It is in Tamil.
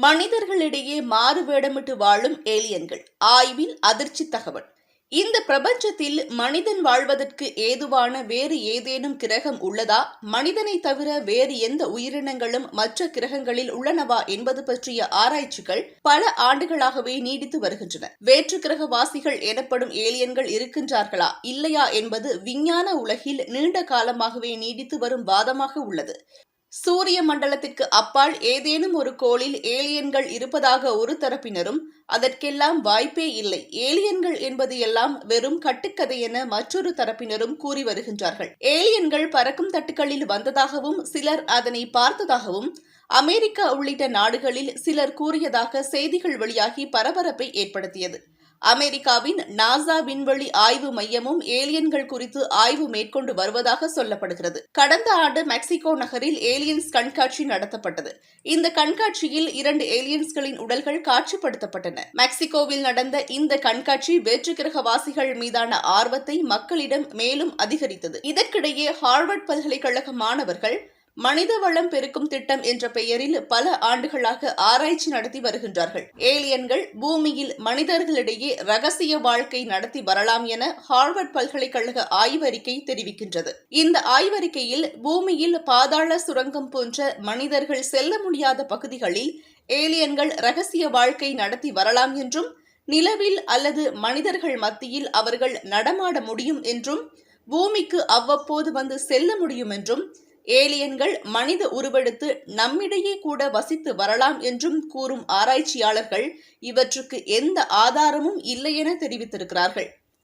மனிதர்களிடையே மாறு வேடமிட்டு வாழும் ஏலியன்கள். ஆய்வில் அதிர்ச்சி தகவல். இந்த பிரபஞ்சத்தில் மனிதன் வாழ்வதற்கு ஏதுவான வேறு ஏதேனும் கிரகம் உள்ளதா? மனிதனை தவிர வேறு எந்த உயிரினங்களும் மற்ற கிரகங்களில் உள்ளனவா என்பது பற்றிய ஆராய்ச்சிகள் பல ஆண்டுகளாகவே நீடித்து வருகின்றன. வேற்று கிரகவாசிகள் எனப்படும் ஏலியன்கள் இருக்கின்றார்களா? இல்லையா என்பது விஞ்ஞான உலகில் நீண்ட காலமாகவே நீடித்து வரும் வாதமாக உள்ளது. சூரிய மண்டலத்திற்கு அப்பால் ஏதேனும் ஒரு கோளில் ஏலியன்கள் இருப்பதாக ஒரு தரப்பினரும் அதற்கெல்லாம் வாய்ப்பே இல்லை. ஏலியன்கள் என்பது எல்லாம் வெறும் கட்டுக்கதை என மற்றொரு தரப்பினரும் கூறி வருகின்றார்கள். ஏலியன்கள் பறக்கும் தட்டுக்களில் வந்ததாகவும் சிலர் அதனை பார்த்ததாகவும் அமெரிக்கா உள்ளிட்ட நாடுகளில் சிலர் கூறியதாக செய்திகள் வெளியாகி பரபரப்பை ஏற்படுத்தியது. அமெரிக்காவின் நாசா விண்வெளி ஆய்வு மையமும் ஏலியன்கள் குறித்து ஆய்வு மேற்கொண்டு வருவதாக சொல்லப்படுகிறது. கடந்த ஆண்டு மெக்சிகோ நகரில் ஏலியன்ஸ் கண்காட்சி நடத்தப்பட்டது. இந்த கண்காட்சியில் இரண்டு ஏலியன்ஸ்களின் உடல்கள் காட்சிப்படுத்தப்பட்டன. மெக்சிகோவில் நடந்த இந்த கண்காட்சி வேற்று கிரகவாசிகள் மீதான ஆர்வத்தை மக்களிடம் மேலும் அதிகரித்தது. இதற்கிடையே ஹார்வர்ட் பல்கலைக்கழக மாணவர்கள் மனித வளம் பெருக்கும் திட்டம் என்ற பெயரில் பல ஆண்டுகளாக ஆராய்ச்சி நடத்தி வருகின்றார்கள். ஏலியன்கள் பூமியில் மனிதர்களிடையே ரகசிய வாழ்க்கை நடத்தி வரலாம் என ஹார்வர்ட் பல்கலைக்கழக ஆய்வறிக்கை தெரிவிக்கின்றது. இந்த ஆய்வறிக்கையில் பூமியில் பாதாள சுரங்கம் போன்ற மனிதர்கள் செல்ல முடியாத பகுதிகளில் ஏலியன்கள் ரகசிய வாழ்க்கை நடத்தி வரலாம் என்றும் நிலவில் அல்லது மனிதர்கள் மத்தியில் அவர்கள் நடமாட முடியும் என்றும் பூமிக்கு அவ்வப்போது வந்து செல்ல முடியும் என்றும் ஏலியன்கள் மனித உருவெடுத்து நம்மிடையே கூட வசித்து வரலாம் என்றும் கூறும் ஆராய்ச்சியாளர்கள் இவற்றுக்கு எந்த ஆதாரமும் இல்லை என தெரிவித்திருக்கிறார்கள்.